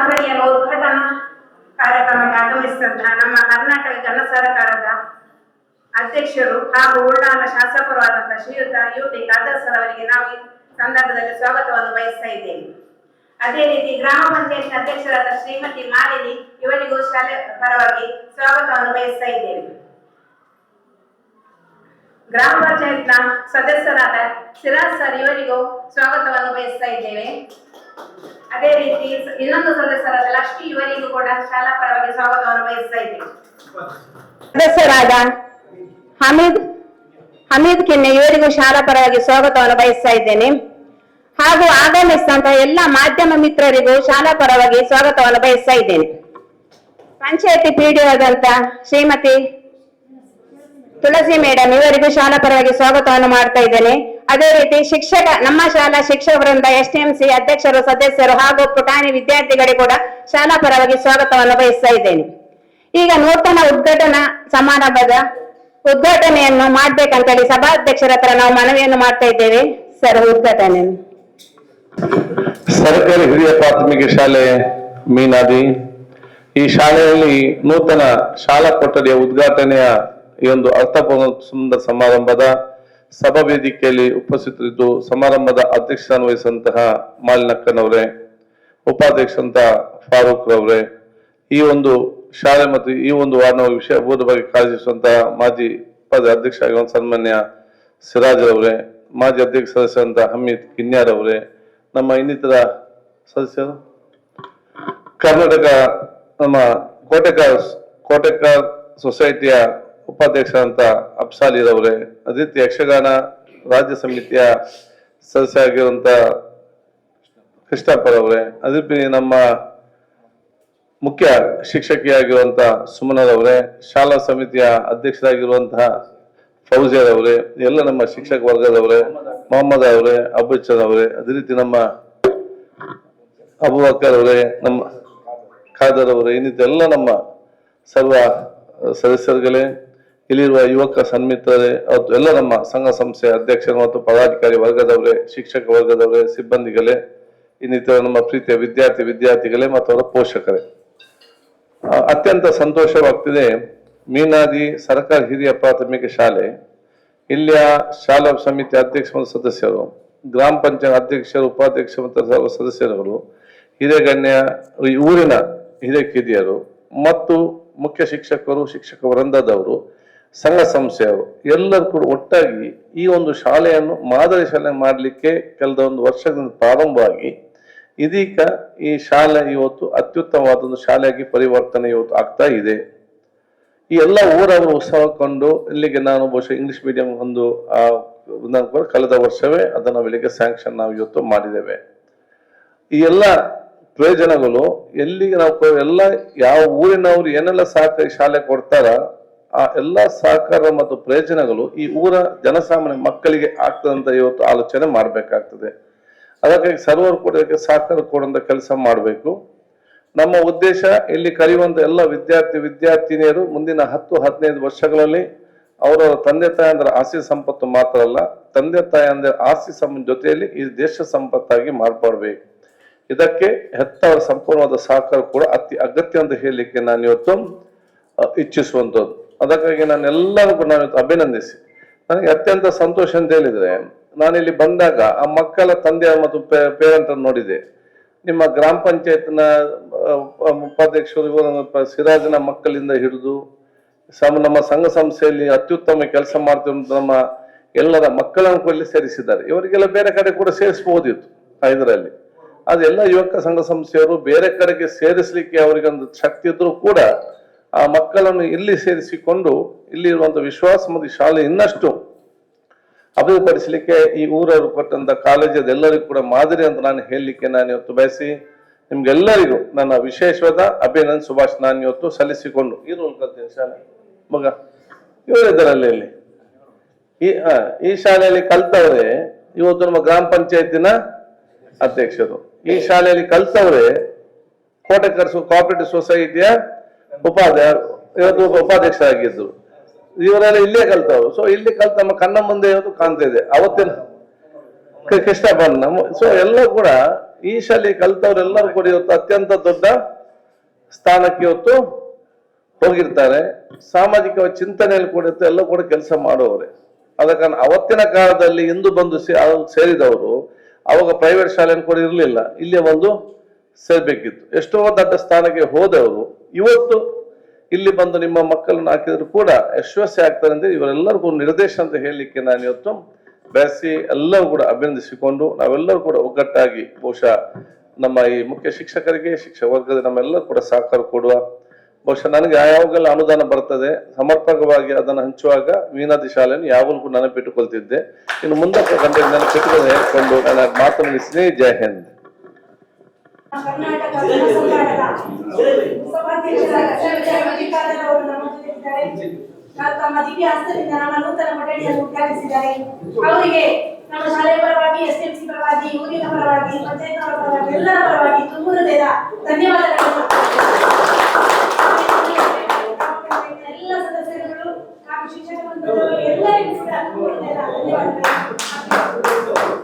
ಅಂಗಡಿಯ ಉದ್ಘಾಟನಾ ಕಾರ್ಯಕ್ರಮಕ್ಕೆ ಆಗಮಿಸಿದಂತಹ ನಮ್ಮ ಕರ್ನಾಟಕ ಜನ ಸರ್ಕಾರದ ಅಧ್ಯಕ್ಷರು ಹಾಗೂ ಉಳ್ಳಾಲ ಶಾಸಕರು ಆದಂತಹ ಶ್ರೀಯುತ ಖಾದರ್ ಸರ್ ಅವರಿಗೆ ನಾವು ಸಂದರ್ಭದಲ್ಲಿ ಸ್ವಾಗತವನ್ನು ಬಯಸ್ತಾ ಇದ್ದೇವೆ. ಅದೇ ರೀತಿ ಗ್ರಾಮ ಪಂಚಾಯತ್ ಅಧ್ಯಕ್ಷರಾದ ಶ್ರೀಮತಿ ಮಾಲಿನಿ ಇವರಿಗೂ ಶಾಲೆ ಪರವಾಗಿ ಸ್ವಾಗತವನ್ನು ಬಯಸ್ತಾ ಇದ್ದೇವೆ. ಗ್ರಾಮ ಪಂಚಾಯತ್ನ ಸದಸ್ಯರಾದ ಸಿರಾಜ್ ಸರ್ ಇವರಿಗೂ ಸ್ವಾಗತವನ್ನು ಬಯಸ್ತಾ ಇದ್ದೇವೆ. ಅದೇ ರೀತಿ ಇನ್ನೊಂದು ಸದಸ್ಯರಾದ ಲಕ್ಷ್ಮಿ ಇವರಿಗೂ ಕೂಡ ಶಾಲಾ ಪರವಾಗಿ ಸ್ವಾಗತವನ್ನು ಬಯಸ್ತಾ ಇದ್ದೇವೆ ಸದಸ್ಯರಾದ ಹಮೀದ್ ಹಮೀದ್ ಕಿನ್ನೆ ಇವರಿಗೂ ಶಾಲಾ ಪರವಾಗಿ ಸ್ವಾಗತವನ್ನು ಬಯಸ್ತಾ ಇದ್ದೇನೆ. ಹಾಗೂ ಆಗಮಿಸಿದಂತಹ ಎಲ್ಲ ಮಾಧ್ಯಮ ಮಿತ್ರರಿಗೂ ಶಾಲಾ ಪರವಾಗಿ ಸ್ವಾಗತವನ್ನು ಬಯಸ್ತಾ ಇದ್ದೇನೆ. ಪಂಚಾಯತಿ ಪಿಡಿ ಆದಂತ ಶ್ರೀಮತಿ ತುಳಸಿ ಮೇಡಮ್ ಇವರಿಗೂ ಶಾಲಾ ಪರವಾಗಿ ಸ್ವಾಗತವನ್ನು ಮಾಡ್ತಾ ಇದ್ದೇನೆ. ಅದೇ ರೀತಿ ಶಿಕ್ಷಕ, ನಮ್ಮ ಶಾಲಾ ಶಿಕ್ಷಕರಿಂದ ಎಸ್ ಸಿ ಅಧ್ಯಕ್ಷರು, ಸದಸ್ಯರು ಹಾಗೂ ಪುಟಾಣಿ ವಿದ್ಯಾರ್ಥಿಗಳಿಗೆ ಕೂಡ ಶಾಲಾ ಪರವಾಗಿ ಸ್ವಾಗತವನ್ನು ಬಯಸ್ತಾ ಇದ್ದೇನೆ. ಈಗ ನೂತನ ಉದ್ಘಾಟನಾ ಸಮಾರಂಭದ ಉದ್ಘಾಟನೆಯನ್ನು ಮಾಡ್ಬೇಕಂತೇಳಿ ಸಭಾಧ್ಯಕ್ಷರ ಹತ್ರ ನಾವು ಮನವಿಯನ್ನು ಮಾಡ್ತಾ ಇದ್ದೇವೆ. ಸರ್, ಉದ್ಘಾಟನೆ. ಸರ್ಕಾರಿ ಹಿರಿಯ ಪ್ರಾಥಮಿಕ ಶಾಲೆ ಮೀನಾದಿ. ಈ ಶಾಲೆಯಲ್ಲಿ ನೂತನ ಶಾಲಾ ಕೊಠಡಿಯ ಉದ್ಘಾಟನೆಯ ಈ ಒಂದು ಅರ್ಥಪೂರ್ಣ ಸುಂದರ ಸಮಾರಂಭದ ಸಭಾ ವೇದಿಕೆಯಲ್ಲಿ ಉಪಸ್ಥಿತರಿದ್ದು ಸಮಾರಂಭದ ಅಧ್ಯಕ್ಷತೆ ವಹಿಸಿದಂತಹ ಮಾಲಿನಕ್ಕನವರೇ, ಉಪಾಧ್ಯಕ್ಷಂತ ಫಾರೂಕ್ ರವರೇ ಈ ಒಂದು ಶಾಲೆ ಮತ್ತು ಈ ಒಂದು ವಾರ್ಡ್ನ ವಿಷಯ ಬೋಧ ಬಗ್ಗೆ ಕಾಳಜಿಸುವಂತಹ ಮಾಜಿ ಪದ ಅಧ್ಯಕ್ಷ ಸನ್ಮಾನ್ಯ ಸಿರಾಜ್ ರವರೇ ಮಾಜಿ ಅಧ್ಯಕ್ಷ ಸದಸ್ಯರಂತ ಹಮೀದ್ ಕಿನ್ಯಾರ್ ಅವರೇ ನಮ್ಮ ಇನ್ನಿತರ ಸದಸ್ಯರು. ಕರ್ನಾಟಕ, ನಮ್ಮ ಕೋಟೆಕಾರ್ ಕೋಟೆಕಾರ್ ಸೊಸೈಟಿಯ ಉಪಾಧ್ಯಕ್ಷ ಅಂತ ಅಫ್ಸಾಲಿರವರೇ ಅದೇ ರೀತಿ ಯಕ್ಷಗಾನ ರಾಜ್ಯ ಸಮಿತಿಯ ಸದಸ್ಯ ಆಗಿರುವಂತ ಕೃಷ್ಣಪ್ಪರವರೇ ಅದೇ ನಮ್ಮ ಮುಖ್ಯ ಶಿಕ್ಷಕಿಯಾಗಿರುವಂತ ಸುಮನರವರೇ ಶಾಲಾ ಸಮಿತಿಯ ಅಧ್ಯಕ್ಷರಾಗಿರುವಂತಹ ಫೌಜಿಯರ್ ಅವರೇ ಎಲ್ಲ ನಮ್ಮ ಶಿಕ್ಷಕ ವರ್ಗದವರೇ, ಮೊಹಮ್ಮದ್ ಅವರೇ ಅಬ್ಬಚ್ಚನ್ ಅವರೇ ಅದೇ ರೀತಿ ನಮ್ಮ ಅಬುಬಕರ್ ಅವರೇ ನಮ್ಮ ಖಾದರ್ ಅವರೇ ಇನ್ನಿತ್ತೆಲ್ಲ ನಮ್ಮ ಸರ್ವ ಸದಸ್ಯರುಗಳೇ ಇಲ್ಲಿರುವ ಯುವಕ ಸನ್ಮಿತರೇ ಮತ್ತು ಎಲ್ಲ ನಮ್ಮ ಸಂಘ ಸಂಸ್ಥೆಯ ಅಧ್ಯಕ್ಷರು ಮತ್ತು ಪದಾಧಿಕಾರಿ ವರ್ಗದವರೇ, ಶಿಕ್ಷಕ ವರ್ಗದವರೇ, ಸಿಬ್ಬಂದಿಗಳೇ, ಇನ್ನಿತರ ನಮ್ಮ ಪ್ರೀತಿಯ ವಿದ್ಯಾರ್ಥಿ ವಿದ್ಯಾರ್ಥಿಗಳೇ ಮತ್ತು ಅವರ ಪೋಷಕರೇ. ಅತ್ಯಂತ ಸಂತೋಷವಾಗ್ತಿದೆ, ಮೀನಾದಿ ಸರ್ಕಾರಿ ಹಿರಿಯ ಪ್ರಾಥಮಿಕ ಶಾಲೆ, ಇಲ್ಲಿಯ ಶಾಲಾ ಸಮಿತಿ ಅಧ್ಯಕ್ಷ ಮತ್ತು ಸದಸ್ಯರು, ಗ್ರಾಮ ಪಂಚಾಯತ್ ಅಧ್ಯಕ್ಷರು, ಉಪಾಧ್ಯಕ್ಷ ಮತ್ತು ಸರ್ವ ಸದಸ್ಯರುಗಳು ಹಿರೇಗಣ್ಯ ಊರಿನ ಹಿರೇಕಿರಿಯರು ಮತ್ತು ಮುಖ್ಯ ಶಿಕ್ಷಕರು, ಶಿಕ್ಷಕ ವೃಂದದವರು ಸಂಘ ಸಂಸ್ಥೆಯವರು ಎಲ್ಲರೂ ಕೂಡ ಒಟ್ಟಾಗಿ ಈ ಒಂದು ಶಾಲೆಯನ್ನು ಮಾದರಿ ಶಾಲೆ ಮಾಡಲಿಕ್ಕೆ ಕಳೆದ ಒಂದು ವರ್ಷದಿಂದ ಪ್ರಾರಂಭವಾಗಿ ಇದೀಗ ಈ ಶಾಲೆ ಇವತ್ತು ಅತ್ಯುತ್ತಮವಾದ ಒಂದು ಶಾಲೆಯಾಗಿ ಪರಿವರ್ತನೆ ಇವತ್ತು ಆಗ್ತಾ ಇದೆ. ಈ ಎಲ್ಲ ಊರವರು ಉತ್ಸವ ಕಂಡು ಇಲ್ಲಿಗೆ ನಾನು ಬಹುಶಃ ಇಂಗ್ಲಿಷ್ ಮೀಡಿಯಂ ಒಂದು ಕಳೆದ ವರ್ಷವೇ ಅದನ್ನು ಬೆಳಿಗ್ಗೆ ಸ್ಯಾಂಕ್ಷನ್ ನಾವು ಇವತ್ತು ಮಾಡಿದ್ದೇವೆ. ಈ ಎಲ್ಲ ಪ್ರಯೋಜನಗಳು ಎಲ್ಲಿಗೆ ನಾವು ಎಲ್ಲ ಯಾವ ಊರಿನವರು ಏನೆಲ್ಲ ಸಹಕಾರಿ ಶಾಲೆ ಕೊಡ್ತಾರ ಆ ಎಲ್ಲ ಸಹಕಾರ ಮತ್ತು ಪ್ರಯೋಜನಗಳು ಈ ಊರ ಜನಸಾಮಾನ್ಯ ಮಕ್ಕಳಿಗೆ ಆಗ್ತದಂತ ಇವತ್ತು ಆಲೋಚನೆ ಮಾಡಬೇಕಾಗ್ತದೆ. ಅದಕ್ಕಾಗಿ ಸರ್ವರ್ ಕೂಡ ಇದಕ್ಕೆ ಸಹಕಾರ ಕೊಡುವಂತ ಕೆಲಸ ಮಾಡಬೇಕು. ನಮ್ಮ ಉದ್ದೇಶ ಇಲ್ಲಿ ಕರೆಯುವಂತ ಎಲ್ಲ ವಿದ್ಯಾರ್ಥಿ ವಿದ್ಯಾರ್ಥಿನಿಯರು ಮುಂದಿನ ಹತ್ತು, ಹದಿನೈದು ವರ್ಷಗಳಲ್ಲಿ ಅವರವರ ತಂದೆ ತಾಯಂದ್ರ ಆಸ್ತಿ ಸಂಪತ್ತು ಮಾತ್ರ ಅಲ್ಲ, ತಂದೆ ತಾಯಂದ್ರ ಆಸ್ತಿ ಸಂ, ಜೊತೆಯಲ್ಲಿ ಈ ದೇಶ ಸಂಪತ್ತಾಗಿ ಮಾರ್ಪಾಡಬೇಕು. ಇದಕ್ಕೆ ಹೆತ್ತವರ ಸಂಪೂರ್ಣವಾದ ಸಹಕಾರ ಕೂಡ ಅತಿ ಅಗತ್ಯ ಅಂತ ಹೇಳಲಿಕ್ಕೆ ನಾನು ಇವತ್ತು ಇಚ್ಛಿಸುವಂಥದ್ದು ಅದಕ್ಕಾಗಿ ನಾನು ಎಲ್ಲರಿಗೂ ನಾನು ಅಭಿನಂದಿಸಿ. ನನಗೆ ಅತ್ಯಂತ ಸಂತೋಷ ಅಂತ ಹೇಳಿದ್ರೆ, ನಾನಿಲ್ಲಿ ಬಂದಾಗ ಆ ಮಕ್ಕಳ ತಂದೆ ಮತ್ತು ಪೇರೆಂಟ್ ನೋಡಿದೆ. ನಿಮ್ಮ ಗ್ರಾಮ ಪಂಚಾಯತ್ನ ಉಪಾಧ್ಯಕ್ಷರು ಸಿರಾಜನ ಮಕ್ಕಳಿಂದ ಹಿಡಿದು ಸಮ ನಮ್ಮ ಸಂಘ ಸಂಸ್ಥೆಯಲ್ಲಿ ಅತ್ಯುತ್ತಮ ಕೆಲಸ ಮಾಡ್ತೀವಿ ನಮ್ಮ ಎಲ್ಲರ ಮಕ್ಕಳನ್ನು ಕೂಡ ಸೇರಿಸಿದ್ದಾರೆ. ಇವರಿಗೆಲ್ಲ ಬೇರೆ ಕಡೆ ಕೂಡ ಸೇರಿಸಬಹುದಿತ್ತು ಇದರಲ್ಲಿ. ಅದೆಲ್ಲ ಯುವಕ ಸಂಘ ಸಂಸ್ಥೆಯವರು ಬೇರೆ ಕಡೆಗೆ ಸೇರಿಸಲಿಕ್ಕೆ ಅವರಿಗೊಂದು ಶಕ್ತಿ ಇದ್ರೂ ಕೂಡ ಆ ಮಕ್ಕಳನ್ನು ಇಲ್ಲಿ ಸೇರಿಸಿಕೊಂಡು ಇಲ್ಲಿ ಇರುವಂತ ವಿಶ್ವಾಸ ಮತ್ತು ಶಾಲೆ ಇನ್ನಷ್ಟು ಅಭಿವೃದ್ಧಿಪಡಿಸಲಿಕ್ಕೆ ಈ ಊರವರು ಕೊಟ್ಟಂತ ಕಾಲೇಜದ ಎಲ್ಲರಿಗೂ ಕೂಡ ಮಾದರಿ ಅಂತ ನಾನು ಹೇಳಲಿಕ್ಕೆ ನಾನು ಇವತ್ತು ಬಯಸಿ, ನಿಮ್ಗೆಲ್ಲರಿಗೂ ನನ್ನ ವಿಶೇಷವಾದ ಅಭಿನಂದ ಸುಭಾಷ್ ನಾನು ಇವತ್ತು ಸಲ್ಲಿಸಿಕೊಂಡು ಕಲ್ತೀನಿ ಶಾಲೆ. ಮಗ, ಇವರಿದ್ದಾರಲ್ಲಿ ಇಲ್ಲಿ ಈ ಈ ಶಾಲೆಯಲ್ಲಿ ಕಲ್ತವ್ರೆ, ಇವತ್ತು ನಮ್ಮ ಗ್ರಾಮ ಪಂಚಾಯತಿನ ಅಧ್ಯಕ್ಷರು. ಈ ಶಾಲೆಯಲ್ಲಿ ಕಲ್ತವ್ರೆ, ಕೋಟೆಕರ್ಸು ಕೋಆಪರೇಟಿವ್ ಸೊಸೈಟಿಯ ಉಪಾಧ್ಯಾಯ ಇವತ್ತು ಉಪಾಧ್ಯಕ್ಷರಾಗಿದ್ದರು ಇವರೆಲ್ಲ ಇಲ್ಲೇ ಕಲ್ತವ್ರು. ಸೊ ಇಲ್ಲಿ ಕಲ್ತ ನಮ್ಮ ಕಣ್ಣ ಮುಂದೆ ಇವತ್ತು ಕಾಣ್ತಾ ಇದೆ. ಅವತ್ತಿನ ಕ- ಕೃಷ್ಣ ಬಣ್ಣ. ಸೊ ಎಲ್ಲ ಕೂಡ ಈ ಶಾಲೆ ಕಲ್ತವರೆಲ್ಲರೂ ಕೂಡ ಇವತ್ತು ಅತ್ಯಂತ ದೊಡ್ಡ ಸ್ಥಾನಕ್ಕೆ ಇವತ್ತು ಹೋಗಿರ್ತಾರೆ. ಸಾಮಾಜಿಕ ಚಿಂತನೆಯಲ್ಲಿ ಕೂಡ ಎಲ್ಲ ಕೂಡ ಕೆಲಸ ಮಾಡುವವರೇ. ಆದ ಕಾರಣ ಅವತ್ತಿನ ಕಾಲದಲ್ಲಿ ಇಂದು ಬಂದು ಸೇರಿದವರು ಅವಾಗ ಪ್ರೈವೇಟ್ ಶಾಲೆಯನ್ನು ಕೂಡ ಇರಲಿಲ್ಲ. ಇಲ್ಲಿ ಒಂದು ಸೇರ್ಬೇಕಿತ್ತು. ಎಷ್ಟೋ ದೊಡ್ಡ ಸ್ಥಾನಕ್ಕೆ ಹೋದವರು, ಇವತ್ತು ಇಲ್ಲಿ ಬಂದು ನಿಮ್ಮ ಮಕ್ಕಳನ್ನು ಹಾಕಿದ್ರು ಕೂಡ ಯಶಸ್ವಿ ಆಗ್ತಾರೆ ಅಂತ ಇವರೆಲ್ಲರಿಗೂ ನಿರ್ದೇಶ ಅಂತ ಹೇಳಲಿಕ್ಕೆ ನಾನು ಇವತ್ತು ಬಯಸಿ ಎಲ್ಲರೂ ಕೂಡ ಅಭಿನಂದಿಸಿಕೊಂಡು ನಾವೆಲ್ಲರೂ ಕೂಡ ಒಗ್ಗಟ್ಟಾಗಿ ಬಹುಶಃ ನಮ್ಮ ಈ ಮುಖ್ಯ ಶಿಕ್ಷಕರಿಗೆ, ಶಿಕ್ಷಕ ವರ್ಗದ ನಮ್ಮೆಲ್ಲರೂ ಕೂಡ ಸಹಕಾರ ಕೊಡುವ, ಬಹುಶಃ ನನಗೆ ಯಾವಾಗೆಲ್ಲ ಅನುದಾನ ಬರ್ತದೆ, ಸಮರ್ಪಕವಾಗಿ ಅದನ್ನು ಹಂಚುವಾಗ ಮೀನಾದಿ ಶಾಲೆಯನ್ನು ಯಾವಾಗಲೂ ನೆನಪಿಟ್ಟುಕೊಳ್ತಿದ್ದೆ. ಇನ್ನು ಮುಂದಕ್ಕೆ ಗಂಟೆ ನೆನಪಿಟ್ಟುಕೊಂಡು ಹೇಳ್ಕೊಂಡು ನನ್ನ ಮಾತು ಮುಗಿಸ್ತೀನಿ ಜೈ ಹಿಂದ್ ಕರ್ನಾಟಕ ಜನ ಸಂಘಟದ ಸಭಾಧ್ಯಕ್ಷರಾದ ಶ್ರೀ ಅವರು ನಮ್ಮ ಜೊತೆ ಮತ್ತು ತಮ್ಮ ನೂತನ ಅವರಿಗೆ ನಮ್ಮ ಶಾಲೆಯ ಪರವಾಗಿ ಎಸ್ ಎಂ ಪರವಾಗಿ, ಊರಿನ ಪರವಾಗಿ ಪಂಚಾಯತ್ ಪರವಾಗಿ, ಎಲ್ಲರ ಪರವಾಗಿ ತುಂಬ ಹೃದಯದ